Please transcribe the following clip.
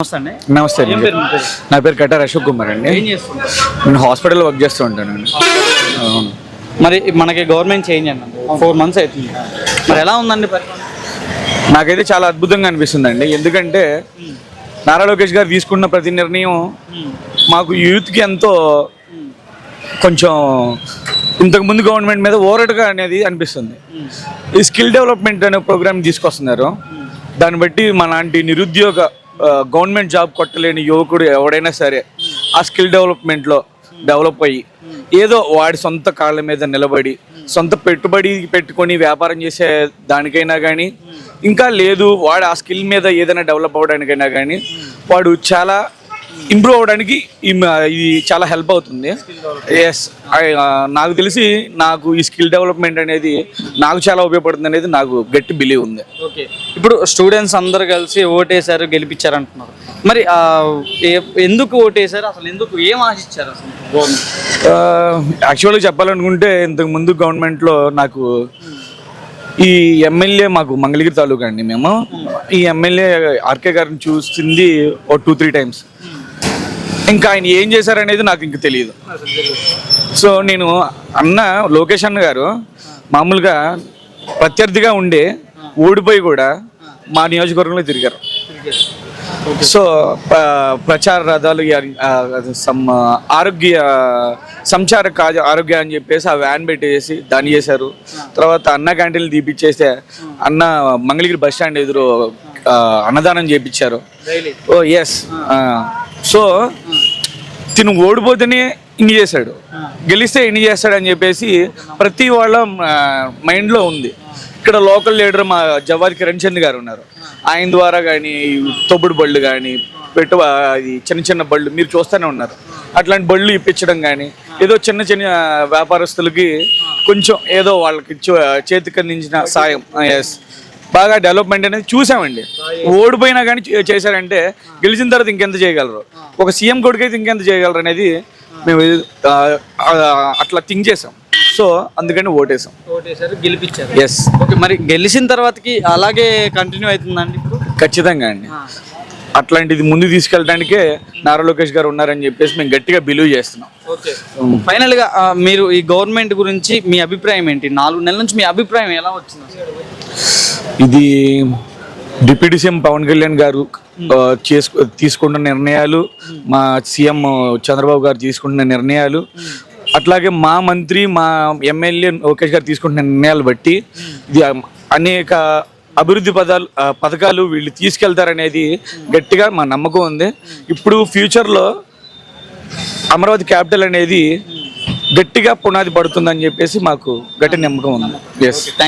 నమస్తే అండి. అండి. మీ? నా పేరు కట్టార్ అశోక్ కుమార్ అండి. నేను హాస్పిటల్లో వర్క్ చేస్తూ ఉంటానండి అవును. మరి మనకి గవర్నమెంట్ చేంజ్ అండి. ఫోర్ మంత్స్ అవుతుంది. మరి ఎలా ఉందండి నాకైతే చాలా అద్భుతంగా అనిపిస్తుందండి. ఎందుకంటే నారా లోకేష్ గారు తీసుకున్న ప్రతి నిర్ణయం మాకు యూత్కి ఎంతో కొంచెం ఇంతకుముందు గవర్నమెంట్ మీద ఓరటుగా అనేది అనిపిస్తుంది. ఈ స్కిల్ డెవలప్మెంట్ అనే ప్రోగ్రామ్ తీసుకొస్తున్నారు. దాన్ని బట్టి మనలాంటి నిరుద్యోగ ఆ, గవర్నమెంట్ జాబ్ కొట్టలేని యువకుడు ఎవడైనా సరే ఆ స్కిల్ డెవలప్మెంట్లో డెవలప్ అయ్యి ఏదో వాడి సొంత కాళ్ళ మీద నిలబడి సొంత పెట్టుబడి పెట్టుకొని వ్యాపారం చేసే దానికైనా కానీ ఇంకా లేదు వాడు ఆ స్కిల్ మీద ఏదైనా డెవలప్ అవ్వడానికైనా కానీ వాడు చాలా ఇంప్రూవ్ అవ్వడానికి ఇది చాలా హెల్ప్ అవుతుంది. ఎస్ నాకు తెలిసి నాకు ఈ స్కిల్ డెవలప్మెంట్ అనేది నాకు చాలా ఉపయోగపడుతుంది అనేది నాకు గట్టి బిలీవ్ ఉంది. ఓకే. ఇప్పుడు స్టూడెంట్స్ అందరు కలిసి ఓటేశారు గెలిపించారు అంటున్నారు మరి ఎందుకు ఓటేశారు అసలు ఎందుకు ఏం ఆశించారు అసలు? యాక్చువల్గా చెప్పాలనుకుంటే ఇంతకు ముందు గవర్నమెంట్లో నాకు ఈ ఎమ్మెల్యే మాకు మంగళగిరి తాలూకా అండి మేము. ఈ ఎమ్మెల్యే ఆర్కే గారిని చూసింది ఓ టూ త్రీ టైమ్స్ ఇంకా ఆయన ఏం చేశారనేది నాకు ఇంక తెలియదు సో నేను అన్న లోకేష్ అన్న గారు మామూలుగా ప్రత్యర్థిగా ఉండే ఓడిపోయి కూడా మా నియోజకవర్గంలో తిరిగారు. సో ప్రచార రథాలు సమ్ ఆరోగ్య సంచార కాజ ఆరోగ్య అని చెప్పేసి ఆ వ్యాన్ పెట్టేసి దాన్ని చేశారు. తర్వాత అన్న క్యాంటీన్లు తీపిచ్చేస్తే అన్న మంగళగిరి బస్ స్టాండ్ ఎదురు అన్నదానం చేపించారు డైలీ ఓ ఎస్ సో తిను ఓడిపోతేనే ఇన్ని చేశాడు. గెలిస్తే ఇన్ని చేస్తాడు అని చెప్పేసి ప్రతి వాళ్ళ మైండ్లో ఉంది. ఇక్కడ లోకల్ లీడర్ మా జవాద్ కిరణ్ చంద్ గారు ఉన్నారు. ఆయన ద్వారా కానీ తొబ్బుడు బళ్ళు కానీ పెట్టు అది చిన్న చిన్న బళ్ళు మీరు చూస్తూనే ఉన్నారు. అట్లాంటి బళ్ళు ఇప్పించడం కానీ ఏదో చిన్న చిన్న వ్యాపారస్తులకి కొంచెం ఏదో వాళ్ళకి చేతికి అందించిన సాయం ఎస్ బాగా డెవలప్మెంట్ అనేది చూసామండి. ఓడిపోయినా కానీ చేశారంటే గెలిచిన తర్వాత ఇంకెంత చేయగలరు? ఒక సీఎం కొడుకైతే ఇంకెంత చేయగలరు అనేది మేము అట్లా థింక్ చేసాం సో అందుకని ఓటేసాం గెలిపించారు. ఎస్ ఓకే మరి గెలిచిన తర్వాతకి అలాగే కంటిన్యూ అవుతుందండి ఖచ్చితంగా అండి. అట్లాంటిది ముందు తీసుకెళ్ళడానికే నారా లోకేష్ గారు ఉన్నారని చెప్పేసి మేము గట్టిగా బిలీవ్ చేస్తున్నాం. ఓకే. ఫైనల్గా ఆ, మీరు ఈ గవర్నమెంట్ గురించి మీ అభిప్రాయం ఏంటి? నాలుగు నెలల నుంచి మీ అభిప్రాయం ఎలా వచ్చింది? అసలు? ఇది డిప్యూటీ సీఎం పవన్ కళ్యాణ్ గారు ఆ, చేసుకు తీసుకుంటున్న నిర్ణయాలు మా సీఎం చంద్రబాబు గారు తీసుకుంటున్న నిర్ణయాలు అట్లాగే మా మంత్రి మా ఎమ్మెల్యే లోకేష్ గారు తీసుకుంటున్న నిర్ణయాలు బట్టి ఇది అనేక అభివృద్ధి పదాలు పథకాలు వీళ్ళు తీసుకెళ్తారనేది గట్టిగా మా నమ్మకం ఉంది. ఇప్పుడు ఫ్యూచర్లో అమరావతి క్యాపిటల్ అనేది గట్టిగా పునాది పడుతుందని చెప్పేసి మాకు గట్టి నమ్మకం ఉంది. Yes thank